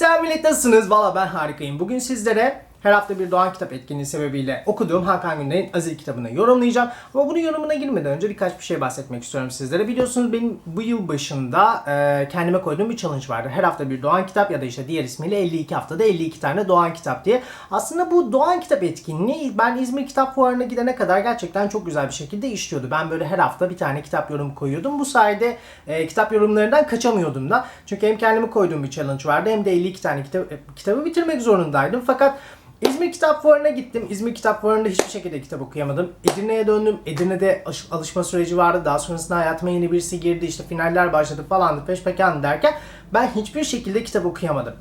Selam millet nasılsınız? Valla ben harikayım. Bugün sizlere her hafta bir Doğan Kitap etkinliği sebebiyle okuduğum Hakan Günder'in Azil kitabını yorumlayacağım. Ama bunun yorumuna girmeden önce birkaç bir şey bahsetmek istiyorum sizlere. Biliyorsunuz benim bu yıl başında e, kendime koyduğum bir challenge vardı. Her hafta bir Doğan Kitap ya da işte diğer ismiyle 52 haftada 52 tane Doğan Kitap diye. Aslında bu Doğan Kitap etkinliği ben İzmir Kitap Fuarı'na gidene kadar gerçekten çok güzel bir şekilde işliyordu. Ben böyle her hafta bir tane kitap yorumu koyuyordum. Bu sayede e, kitap yorumlarından kaçamıyordum da. Çünkü hem kendime koyduğum bir challenge vardı hem de 52 tane kitap, e, kitabı bitirmek zorundaydım. Fakat İzmir Kitap Fuarı'na gittim. İzmir Kitap Fuarı'nda hiçbir şekilde kitap okuyamadım. Edirne'ye döndüm. Edirne'de alışma süreci vardı. Daha sonrasında hayatıma yeni birisi girdi. İşte finaller başladı falandı peşpekan derken ben hiçbir şekilde kitap okuyamadım.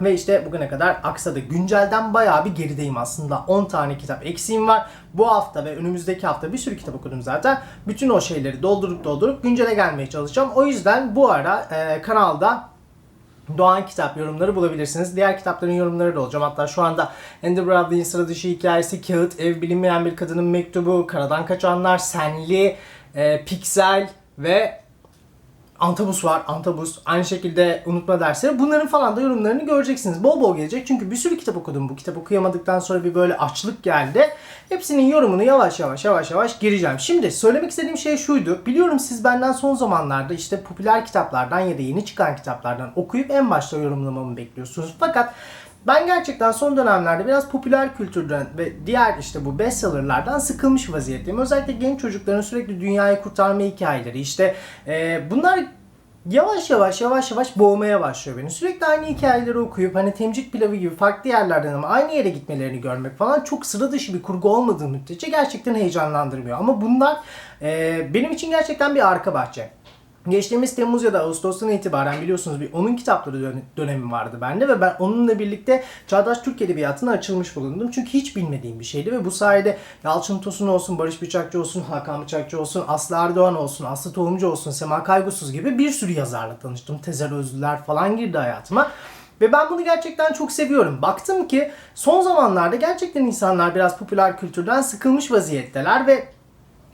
Ve işte bugüne kadar aksadı. Güncelden bayağı bir gerideyim aslında. 10 tane kitap eksiğim var. Bu hafta ve önümüzdeki hafta bir sürü kitap okudum zaten. Bütün o şeyleri doldurup doldurup güncele gelmeye çalışacağım. O yüzden bu ara e, kanalda Doğan kitap yorumları bulabilirsiniz. Diğer kitapların yorumları da olacağım. Hatta şu anda Andy Bradley'in sıra dışı hikayesi, Kağıt, Ev Bilinmeyen Bir Kadının Mektubu, Karadan Kaçanlar, Senli, e, Piksel ve Antabus var, Antabus. Aynı şekilde unutma dersleri. Bunların falan da yorumlarını göreceksiniz. Bol bol gelecek. Çünkü bir sürü kitap okudum. Bu kitap okuyamadıktan sonra bir böyle açlık geldi. Hepsinin yorumunu yavaş yavaş yavaş yavaş gireceğim. Şimdi söylemek istediğim şey şuydu. Biliyorum siz benden son zamanlarda işte popüler kitaplardan ya da yeni çıkan kitaplardan okuyup en başta yorumlamamı bekliyorsunuz. Fakat ben gerçekten son dönemlerde biraz popüler kültürden ve diğer işte bu bestsellerlardan sıkılmış vaziyetteyim. Özellikle genç çocukların sürekli dünyayı kurtarma hikayeleri işte e, bunlar yavaş yavaş yavaş yavaş boğmaya başlıyor beni. Sürekli aynı hikayeleri okuyup hani temcit pilavı gibi farklı yerlerden ama aynı yere gitmelerini görmek falan çok sıra dışı bir kurgu olmadığı müddetçe gerçekten heyecanlandırmıyor. Ama bunlar e, benim için gerçekten bir arka bahçe. Geçtiğimiz Temmuz ya da Ağustos'tan itibaren biliyorsunuz bir onun kitapları dön- dönemi vardı bende ve ben onunla birlikte Çağdaş Türk Edebiyatı'na açılmış bulundum. Çünkü hiç bilmediğim bir şeydi ve bu sayede Yalçın Tosun olsun, Barış Bıçakçı olsun, Hakan Bıçakçı olsun, Aslı Erdoğan olsun, Aslı Tohumcu olsun, Sema Kaygusuz gibi bir sürü yazarla tanıştım. Tezer Özlüler falan girdi hayatıma. Ve ben bunu gerçekten çok seviyorum. Baktım ki son zamanlarda gerçekten insanlar biraz popüler kültürden sıkılmış vaziyetteler ve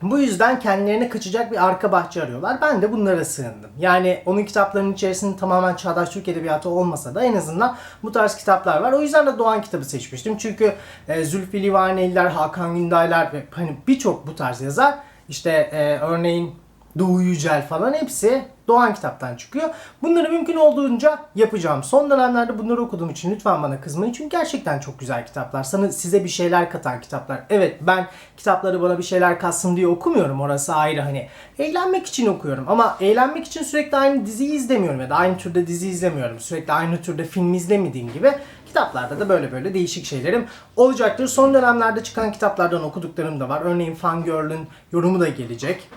bu yüzden kendilerine kaçacak bir arka bahçe arıyorlar. Ben de bunlara sığındım. Yani onun kitaplarının içerisinde tamamen çağdaş Türk Edebiyatı olmasa da en azından bu tarz kitaplar var. O yüzden de Doğan kitabı seçmiştim. Çünkü e, Zülfü Livaneliler, Hakan Gündaylar ve hani birçok bu tarz yazar işte e, örneğin Doğu Yücel falan hepsi Doğan kitaptan çıkıyor. Bunları mümkün olduğunca yapacağım. Son dönemlerde bunları okuduğum için lütfen bana kızmayın. Çünkü gerçekten çok güzel kitaplar. Sana size bir şeyler katan kitaplar. Evet ben kitapları bana bir şeyler katsın diye okumuyorum. Orası ayrı hani. Eğlenmek için okuyorum. Ama eğlenmek için sürekli aynı diziyi izlemiyorum ya da aynı türde dizi izlemiyorum. Sürekli aynı türde film izlemediğim gibi kitaplarda da böyle böyle değişik şeylerim olacaktır. Son dönemlerde çıkan kitaplardan okuduklarım da var. Örneğin Fangirl'ün yorumu da gelecek.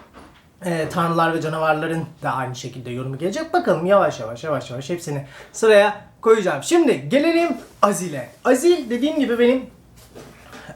Ee, Tanrılar ve Canavarların da aynı şekilde yorumu gelecek. Bakalım yavaş yavaş yavaş yavaş hepsini sıraya koyacağım. Şimdi gelelim Azil'e. Azil dediğim gibi benim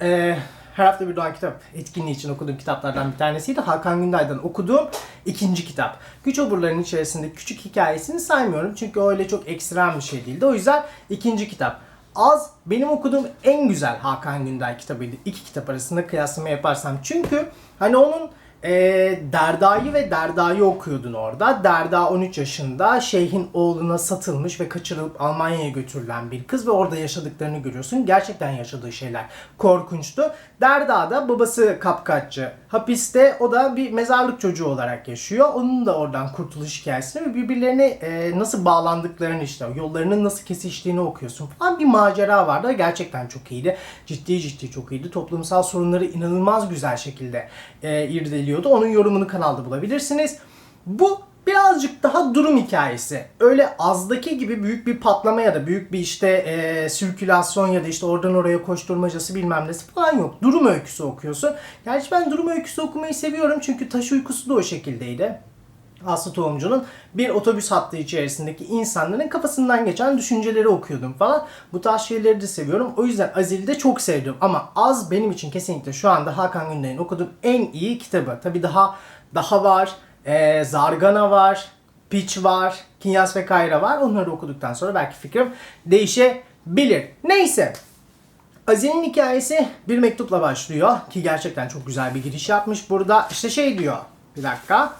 eee, her hafta bir Doğan Kitap etkinliği için okuduğum kitaplardan bir tanesiydi. Hakan Günday'dan okuduğum ikinci kitap. Güç Oburları'nın içerisinde küçük hikayesini saymıyorum. Çünkü öyle çok ekstrem bir şey değildi. O yüzden ikinci kitap. Az benim okuduğum en güzel Hakan Günday kitabıydı. İki kitap arasında kıyaslama yaparsam. Çünkü hani onun e, Derda'yı ve Derda'yı okuyordun orada. Derda 13 yaşında şeyhin oğluna satılmış ve kaçırılıp Almanya'ya götürülen bir kız ve orada yaşadıklarını görüyorsun. Gerçekten yaşadığı şeyler korkunçtu. Derda da babası kapkaççı. Hapiste o da bir mezarlık çocuğu olarak yaşıyor. Onun da oradan kurtuluş hikayesini ve birbirlerine e, nasıl bağlandıklarını işte yollarının nasıl kesiştiğini okuyorsun falan bir macera vardı. Gerçekten çok iyiydi. Ciddi ciddi çok iyiydi. Toplumsal sorunları inanılmaz güzel şekilde e, irdeliyordu. Onun yorumunu kanalda bulabilirsiniz. Bu birazcık daha durum hikayesi. Öyle azdaki gibi büyük bir patlama ya da büyük bir işte e, sirkülasyon ya da işte oradan oraya koşturmacası bilmem nesi falan yok. Durum öyküsü okuyorsun. Gerçi ben durum öyküsü okumayı seviyorum çünkü taş uykusu da o şekildeydi. Aslı Tohumcu'nun bir otobüs hattı içerisindeki insanların kafasından geçen düşünceleri okuyordum falan. Bu tarz şeyleri de seviyorum. O yüzden Azil'i de çok sevdim. Ama Az benim için kesinlikle şu anda Hakan Günday'ın okuduğum en iyi kitabı. Tabi daha daha var. Ee, Zargana var. Pitch var. Kinyas ve Kayra var. Onları okuduktan sonra belki fikrim değişebilir. Neyse. Azil'in hikayesi bir mektupla başlıyor ki gerçekten çok güzel bir giriş yapmış burada. İşte şey diyor. Bir dakika.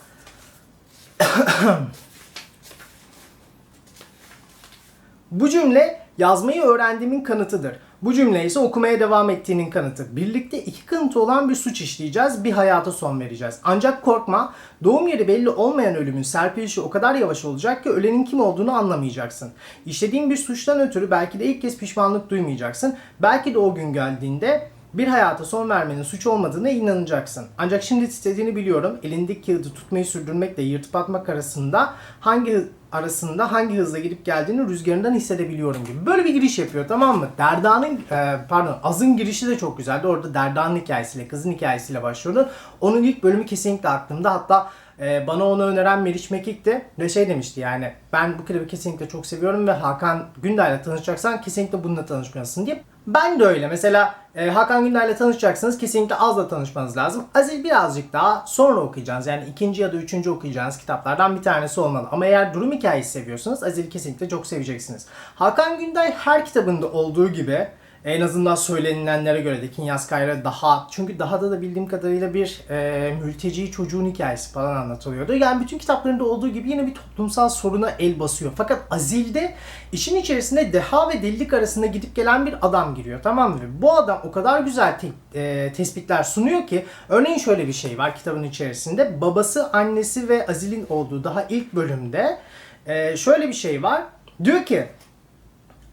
Bu cümle yazmayı öğrendiğimin kanıtıdır. Bu cümle ise okumaya devam ettiğinin kanıtı. Birlikte iki kanıtı olan bir suç işleyeceğiz, bir hayata son vereceğiz. Ancak korkma, doğum yeri belli olmayan ölümün serpilişi o kadar yavaş olacak ki ölenin kim olduğunu anlamayacaksın. İşlediğin bir suçtan ötürü belki de ilk kez pişmanlık duymayacaksın. Belki de o gün geldiğinde bir hayata son vermenin suç olmadığına inanacaksın. Ancak şimdi titrediğini biliyorum. Elindeki kağıdı tutmayı sürdürmekle yırtıp atmak arasında hangi arasında hangi hızla gidip geldiğini rüzgarından hissedebiliyorum gibi. Böyle bir giriş yapıyor tamam mı? Derda'nın e, pardon Az'ın girişi de çok güzeldi. Orada Derda'nın hikayesiyle, kızın hikayesiyle başlıyordu. Onun ilk bölümü kesinlikle aklımda. Hatta e, bana onu öneren Meriç Mekik'ti ve şey demişti yani ben bu klibi kesinlikle çok seviyorum ve Hakan Günday'la tanışacaksan kesinlikle bununla tanışmalısın diye. Ben de öyle. Mesela e, Hakan Günday'la tanışacaksınız kesinlikle Az'la tanışmanız lazım. Azil birazcık daha sonra okuyacağınız yani ikinci ya da üçüncü okuyacağınız kitaplardan bir tanesi olmalı. Ama eğer durum hikayesi seviyorsanız Azil'i kesinlikle çok seveceksiniz. Hakan Günday her kitabında olduğu gibi en azından söylenilenlere göre de Kinyas Kayra daha çünkü daha da da bildiğim kadarıyla bir e, mülteci çocuğun hikayesi falan anlatılıyordu. Yani bütün kitaplarında olduğu gibi yine bir toplumsal soruna el basıyor. Fakat Azil'de işin içerisinde deha ve delilik arasında gidip gelen bir adam giriyor tamam mı? Bu adam o kadar güzel te- e, tespitler sunuyor ki örneğin şöyle bir şey var kitabın içerisinde. Babası, annesi ve Azil'in olduğu daha ilk bölümde e, şöyle bir şey var. Diyor ki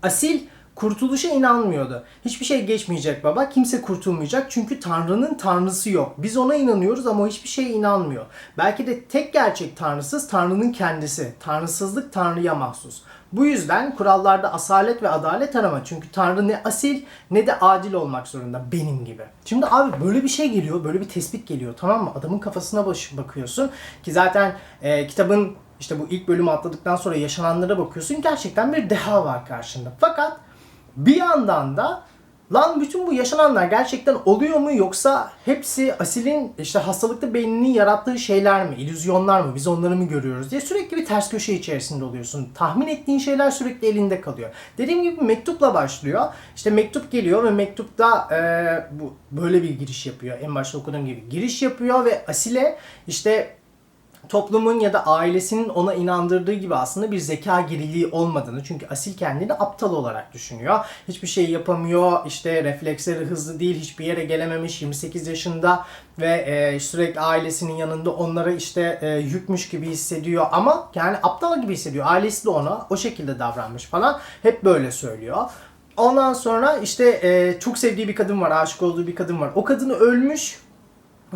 Asil kurtuluşa inanmıyordu. Hiçbir şey geçmeyecek baba. Kimse kurtulmayacak. Çünkü Tanrı'nın tanrısı yok. Biz ona inanıyoruz ama hiçbir şeye inanmıyor. Belki de tek gerçek tanrısız Tanrı'nın kendisi. Tanrısızlık Tanrı'ya mahsus. Bu yüzden kurallarda asalet ve adalet arama. Çünkü Tanrı ne asil ne de adil olmak zorunda. Benim gibi. Şimdi abi böyle bir şey geliyor. Böyle bir tespit geliyor. Tamam mı? Adamın kafasına baş bakıyorsun. Ki zaten e, kitabın işte bu ilk bölümü atladıktan sonra yaşananlara bakıyorsun. Gerçekten bir deha var karşında. Fakat bir yandan da lan bütün bu yaşananlar gerçekten oluyor mu yoksa hepsi Asil'in işte hastalıklı beyninin yarattığı şeyler mi, illüzyonlar mı, biz onları mı görüyoruz diye sürekli bir ters köşe içerisinde oluyorsun. Tahmin ettiğin şeyler sürekli elinde kalıyor. Dediğim gibi mektupla başlıyor. İşte mektup geliyor ve mektupta e, bu böyle bir giriş yapıyor. En başta okuduğum gibi giriş yapıyor ve Asil'e işte toplumun ya da ailesinin ona inandırdığı gibi aslında bir zeka geriliği olmadığını çünkü asil kendini aptal olarak düşünüyor. Hiçbir şey yapamıyor, işte refleksleri hızlı değil, hiçbir yere gelememiş, 28 yaşında ve e, sürekli ailesinin yanında onlara işte e, yükmüş gibi hissediyor ama yani aptal gibi hissediyor. Ailesi de ona o şekilde davranmış falan. Hep böyle söylüyor. Ondan sonra işte e, çok sevdiği bir kadın var, aşık olduğu bir kadın var. O kadını ölmüş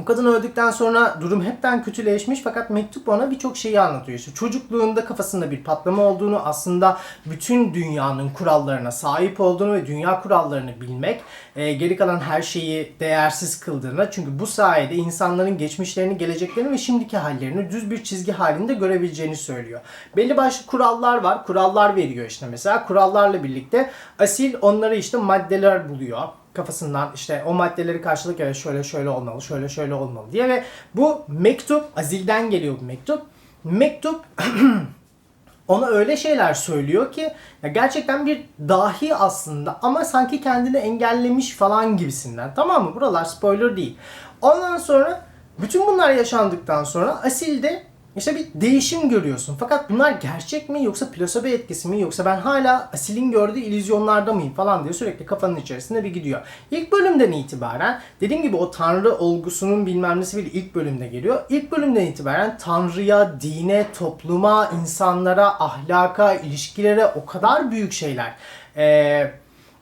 o kadın öldükten sonra durum hepten kötüleşmiş fakat mektup ona birçok şeyi anlatıyor. İşte çocukluğunda kafasında bir patlama olduğunu, aslında bütün dünyanın kurallarına sahip olduğunu ve dünya kurallarını bilmek, e, geri kalan her şeyi değersiz kıldığını. Çünkü bu sayede insanların geçmişlerini, geleceklerini ve şimdiki hallerini düz bir çizgi halinde görebileceğini söylüyor. Belli başlı kurallar var. Kurallar veriyor işte mesela. Kurallarla birlikte Asil onları işte maddeler buluyor kafasından işte o maddeleri karşılık evet şöyle şöyle olmalı, şöyle şöyle olmalı diye ve bu mektup Azil'den geliyor bu mektup. Mektup ona öyle şeyler söylüyor ki ya gerçekten bir dahi aslında ama sanki kendini engellemiş falan gibisinden. Tamam mı? Buralar spoiler değil. Ondan sonra bütün bunlar yaşandıktan sonra Asil de işte bir değişim görüyorsun. Fakat bunlar gerçek mi yoksa plasebo etkisi mi yoksa ben hala Asil'in gördüğü illüzyonlarda mıyım falan diye sürekli kafanın içerisinde bir gidiyor. İlk bölümden itibaren dediğim gibi o tanrı olgusunun bilmem nesi bile ilk bölümde geliyor. İlk bölümden itibaren tanrıya, dine, topluma, insanlara, ahlaka, ilişkilere o kadar büyük şeyler eee,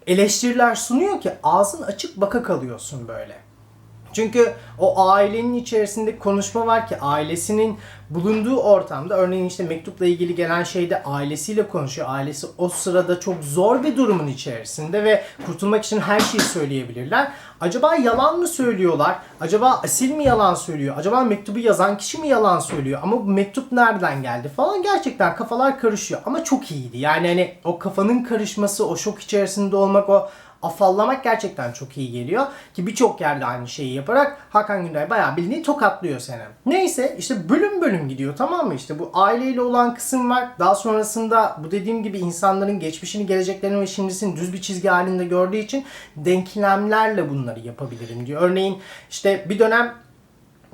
eleştiriler sunuyor ki ağzın açık baka kalıyorsun böyle. Çünkü o ailenin içerisinde konuşma var ki ailesinin bulunduğu ortamda örneğin işte mektupla ilgili gelen şeyde ailesiyle konuşuyor. Ailesi o sırada çok zor bir durumun içerisinde ve kurtulmak için her şeyi söyleyebilirler. Acaba yalan mı söylüyorlar? Acaba Asil mi yalan söylüyor? Acaba mektubu yazan kişi mi yalan söylüyor? Ama bu mektup nereden geldi falan gerçekten kafalar karışıyor. Ama çok iyiydi. Yani hani o kafanın karışması, o şok içerisinde olmak, o afallamak gerçekten çok iyi geliyor. Ki birçok yerde aynı şeyi yaparak Hakan Günday bayağı bildiğin tokatlıyor seni. Neyse işte bölüm bölüm gidiyor tamam mı? İşte bu aileyle olan kısım var. Daha sonrasında bu dediğim gibi insanların geçmişini, geleceklerini ve şimdisini düz bir çizgi halinde gördüğü için denklemlerle bunları yapabilirim diyor. Örneğin işte bir dönem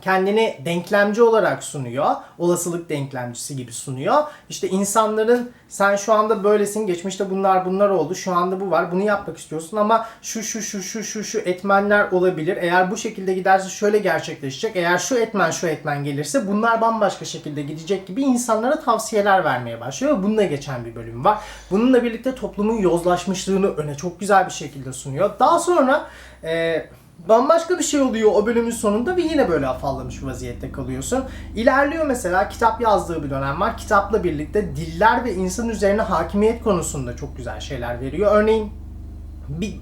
kendini denklemci olarak sunuyor. Olasılık denklemcisi gibi sunuyor. İşte insanların sen şu anda böylesin, geçmişte bunlar bunlar oldu, şu anda bu var, bunu yapmak istiyorsun ama şu şu şu şu şu şu etmenler olabilir. Eğer bu şekilde giderse şöyle gerçekleşecek. Eğer şu etmen şu etmen gelirse bunlar bambaşka şekilde gidecek gibi insanlara tavsiyeler vermeye başlıyor. Bununla geçen bir bölüm var. Bununla birlikte toplumun yozlaşmışlığını öne çok güzel bir şekilde sunuyor. Daha sonra e, bambaşka bir şey oluyor o bölümün sonunda ve yine böyle afallamış vaziyette kalıyorsun. İlerliyor mesela kitap yazdığı bir dönem var. Kitapla birlikte diller ve insan üzerine hakimiyet konusunda çok güzel şeyler veriyor. Örneğin bir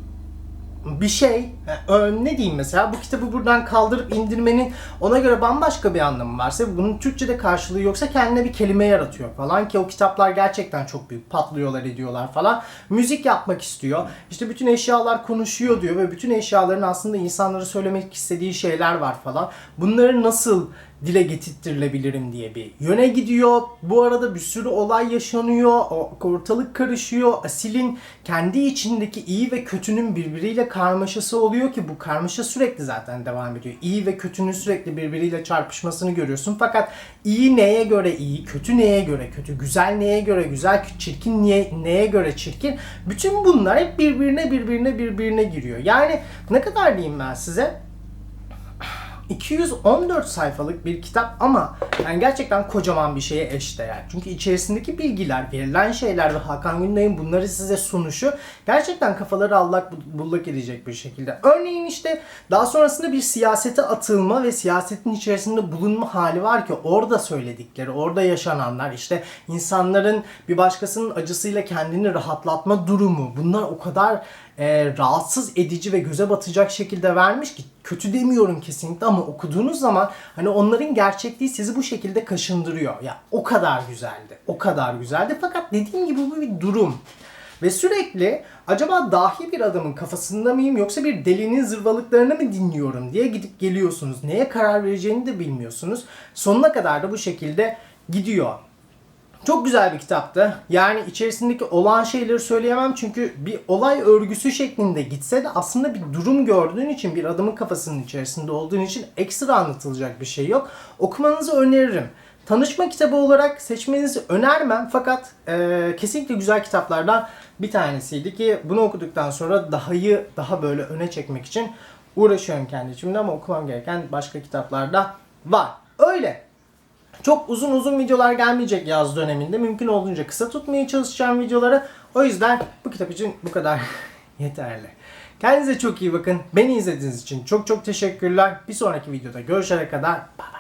bir şey, ö- ne diyeyim mesela bu kitabı buradan kaldırıp indirmenin ona göre bambaşka bir anlamı varsa bunun Türkçe'de karşılığı yoksa kendine bir kelime yaratıyor falan ki o kitaplar gerçekten çok büyük patlıyorlar ediyorlar falan. Müzik yapmak istiyor. İşte bütün eşyalar konuşuyor diyor ve bütün eşyaların aslında insanlara söylemek istediği şeyler var falan. Bunları nasıl dile getirtirebilirim diye bir yöne gidiyor. Bu arada bir sürü olay yaşanıyor. Ortalık karışıyor. Asil'in kendi içindeki iyi ve kötünün birbiriyle karmaşası oluyor ki bu karmaşa sürekli zaten devam ediyor. İyi ve kötünün sürekli birbiriyle çarpışmasını görüyorsun. Fakat iyi neye göre iyi, kötü neye göre kötü, güzel neye göre güzel, çirkin niye, neye göre çirkin. Bütün bunlar hep birbirine birbirine birbirine giriyor. Yani ne kadar diyeyim ben size? 214 sayfalık bir kitap ama yani gerçekten kocaman bir şeye eşdeğer. Çünkü içerisindeki bilgiler, verilen şeyler ve Hakan Günday'ın bunları size sunuşu gerçekten kafaları allak bullak edecek bir şekilde. Örneğin işte daha sonrasında bir siyasete atılma ve siyasetin içerisinde bulunma hali var ki orada söyledikleri, orada yaşananlar işte insanların bir başkasının acısıyla kendini rahatlatma durumu bunlar o kadar e, rahatsız edici ve göze batacak şekilde vermiş ki kötü demiyorum kesinlikle ama okuduğunuz zaman hani onların gerçekliği sizi bu şekilde kaşındırıyor. Ya o kadar güzeldi. O kadar güzeldi. Fakat dediğim gibi bu bir durum. Ve sürekli acaba dahi bir adamın kafasında mıyım yoksa bir delinin zırvalıklarını mı dinliyorum diye gidip geliyorsunuz. Neye karar vereceğini de bilmiyorsunuz. Sonuna kadar da bu şekilde gidiyor. Çok güzel bir kitaptı. Yani içerisindeki olan şeyleri söyleyemem çünkü bir olay örgüsü şeklinde gitse de aslında bir durum gördüğün için bir adamın kafasının içerisinde olduğun için ekstra anlatılacak bir şey yok. Okumanızı öneririm. Tanışma kitabı olarak seçmenizi önermem fakat e, kesinlikle güzel kitaplardan bir tanesiydi ki bunu okuduktan sonra dahayı daha böyle öne çekmek için uğraşıyorum kendi içimde ama okumam gereken başka kitaplar da var. Öyle. Çok uzun uzun videolar gelmeyecek yaz döneminde. Mümkün olduğunca kısa tutmaya çalışacağım videoları. O yüzden bu kitap için bu kadar yeterli. Kendinize çok iyi bakın. Beni izlediğiniz için çok çok teşekkürler. Bir sonraki videoda görüşene kadar bay bay.